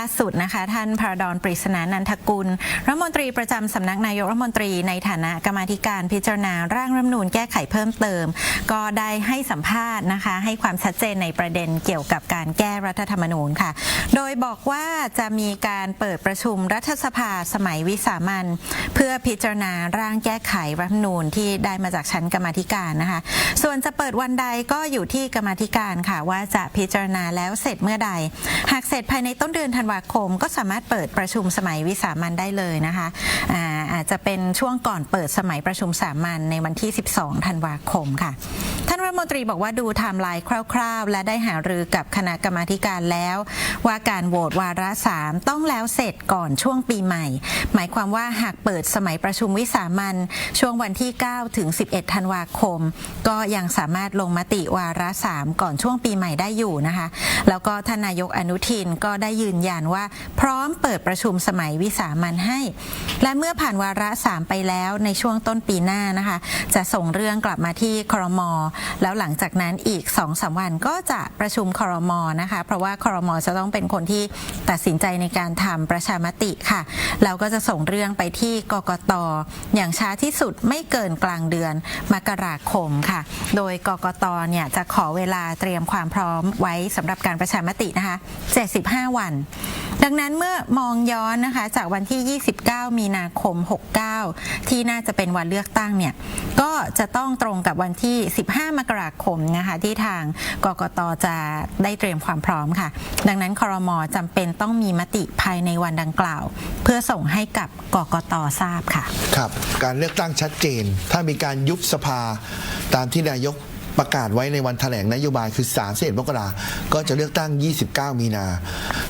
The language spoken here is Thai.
ล่าสุดนะคะ ท่านพระดอนปริศนานันทกุลรัฐมนตรีประจำสำนักนายกรัฐมนตรีในฐานะกรรมาธิการพิจารณาร่างรัฐมนูญแก้ไขเพิ่มเติม ก็ได้ให้สัมภาษณ์นะคะ ให้ความชัดเจนในประเด็นเกี่ยวกับการแก้รัฐธรรมนูญค่ะ โดยบอกว่าจะมีการเปิดประชุมรัฐสภาสมัยวิสามันเพื่อพิจารณาร่างแก้ไขรัฐมนูญที่ได้มาจากชั้นกรรมาธิการนะคะ ส่วนจะเปิดวันใดก็อยู่ที่กรรมาธิการค่ะ ว่าจะพิจารณาแล้วเสร็จเมื่อใด หากเสร็จภายในต้นเดือนธันวาคมก็สามารถเปิดประชุมสมัยวิสามันได้เลยนะคะอาอาจจะเป็นช่วงก่อนเปิดสมัยประชุมสามัญในวันที่ 12 ธันวาคมค่ะท่าน ฐมนตรีบอกว่าดูไทม์ไลน์คร่าวๆ และได้หารือกับคณะกรรมาการแล้ว ว่าการโหวตวาระสามต้องแล้วเสร็จก่อนช่วงปีใหม่ หมายความว่าหากเปิดสมัยประชุมวิสามันช่วงวันที่ 9 ถึง 11 ธันวาคม ก็ยังสามารถลงมติวาระสามก่อนช่วงปีใหม่ได้อยู่นะคะ แล้วก็ทานนายกอนุทินก็ได้ยืนยันว่า พร้อมเปิดประชุมสมัยวิสามันให้ และเมื่อผ่านวาระสามไปแล้วในช่วงต้นปีหน้านะคะ จะส่งเรื่องกลับมาที่ครมแล้วหลังจากนั้นอีก2อสวันก็จะประชุมคอรมอนะคะ เพราะว่าคอรมอจะต้องเป็นคนที่ตัดสินใจในการทำประชามติค่ะแล้วก็จะส่งเรื่องไปที่กกตอย่างช้าที่สุดไม่เกินกลางเดือนมกราคมค่ะ โดยกกตเนี่ยจะขอเวลาเตรียมความพร้อมไว้สำหรับการประชามตินะคะ 75 วัน ดังนั้นเมื่อมองย้อนนะคะจากวันที่ 29 มีนาคม 69 ที่น่าจะเป็นวันเลือกตั้งเนี่ยก็จะต้องตรงกับวันที่ 15 มกราคมนะคะที่ทางกกตจะได้เตรียมความพร้อมค่ะ ดังนั้นครมจำเป็นต้องมีมติภายในวันดังกล่าว เพื่อส่งให้กับกกตทราบค่ะ ครับการเลือกตั้งชัดเจน ถ้ามีการยุบสภาตามที่นายกประกาศไว้ในวันแถลงนโยบายคือ3 1มกราก็จะเลือกตั้ง 29 มีนา